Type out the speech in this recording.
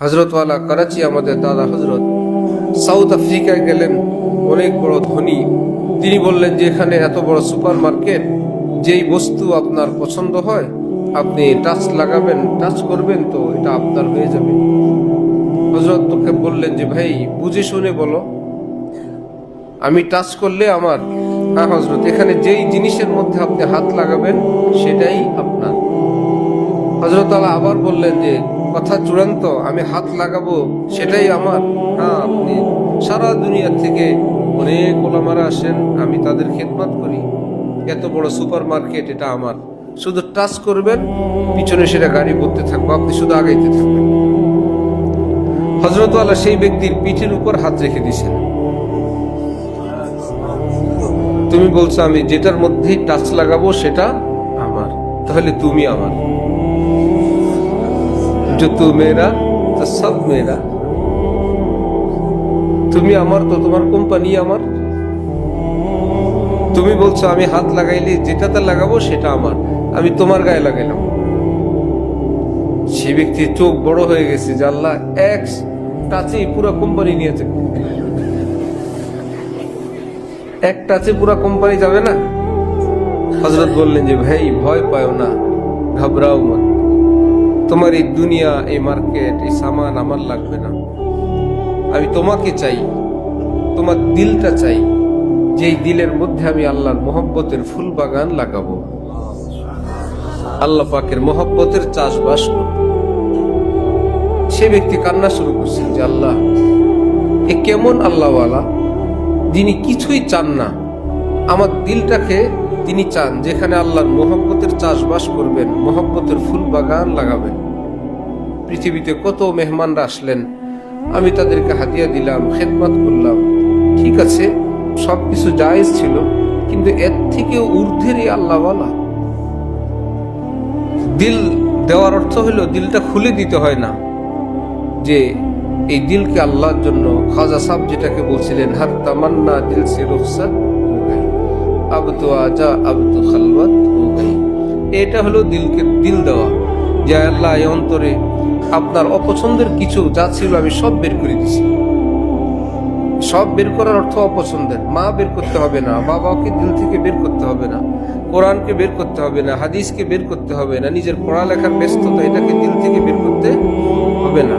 হজরতওয়ালা করাচি আমাদের দাদা হজরত সাউথ আফ্রিকায় গেলেন অনেক বড় ধনী। তিনি বললেন যে, এখানে এত বড় সুপার মার্কেট যেই বস্তু আপনার পছন্দ হয়, আপনি টাচ লাগাবেন, টাচ করবেন তো এটা আপনার হয়ে যাবে। হজরত তোকে বললেন যে, ভাই, বুঝে শুনে বলো। আমি টাচ করলে আমার হ্যাঁ হজরত এখানে যেই জিনিসের মধ্যে আপনি হাত লাগাবেন, সেটাই আপনার। হজরত আবার বললেন যে কথা চূড়ান্ত, আমি হাত লাগাবো সেটাই আমার হ্যাঁ আপনি সারা দুনিয়া থেকে অনেক ওলামারা আসেন, আমি তাদের খেদমত করি। এত বড় সুপার মার্কেট এটা আমার। শুধু টাচ করবেন, পিছনে সেটা গাড়ি করতে থাকব, আপনি শুধু আগাইতে থাকবেন। হজরত আল্লাহ সেই ব্যক্তির পিঠের উপর হাত রেখে দিয়েছেন। তুমি বলছো, আমি যেটার মধ্যেই টাচ লাগাবো সেটা আমার। তাহলে তুমি আমার। जो तू मेरा तो सब मेरा তুমি আমার তো তোমার কোম্পানি আমার তুমি বলছো আমি হাত লাগাইলে যেটাতে লাগাবো সেটা আমার আমি তোমার গায়ে লাগাইলাম সে ব্যক্তির চোখ বড় হয়ে গেছে যে আল্লাহ এক টাচেই পুরো কোম্পানি নিয়েছে এক টাচে পুরো কোম্পানি যাবে না হজরত বললেন যে ভাই ভয় পাও না ঘাবড়াও মত তোমার এই দুনিয়া, এই মার্কেট, এই সামান আমার লাগবে না। আমি তোমাকে চাই, তোমার দিলটা চাই, যেই দিলের মধ্যে আমি আল্লাহর মোহব্বতের ফুল বাগান লাগাবো। আল্লাহ পাকের মোহব্বতের চাষবাস করব। সে ব্যক্তি কান্না শুরু করছেন যে, আল্লাহ, এ কেমন আল্লাহওয়ালা, যিনি কিছুই চান না, আমার দিলটাকে তিনি চান যেখানে আল্লাহর মোহব্বতের চাষবাস করবেন, মোহব্বতের ফুল বাগান লাগাবেন। পৃথিবীতে কত মেহমানরা আসলেন, আমি তাদেরকে হাতিয়া দিলাম, খেদমত করলাম। ঠিক আছে সব কিছু জায়েজ ছিল, কিন্তু এর থেকেও ঊর্ধ্বেরই আল্লাহওয়ালা। দিল দেওয়ার অর্থ হলো দিলটা খুলে দিতে হয় না, যে এই দিলকে আল্লাহর জন্য খাজা সাহ যেটাকে বলছিলেন হার তামান্না দিল সে রুখসাত। হো গই আব তো আজা আব তো খালওয়াত এটা হলো দিলকে দিল দেওয়া, যে আল্লাহ এই অন্তরে আপনার অপছন্দের কিছু যা ছিল আমি সব বের করে দিছি। সব বের করার অর্থ অপছন্দের। মা বের করতে হবে না, বাবাকে দিল থেকে বের করতে হবে না, কোরআনকে বের করতে হবে না, হাদিসকে বের করতে হবে না, নিজের পড়ালেখার ব্যস্ততা এটাকে দিল থেকে বের করতে হবে না।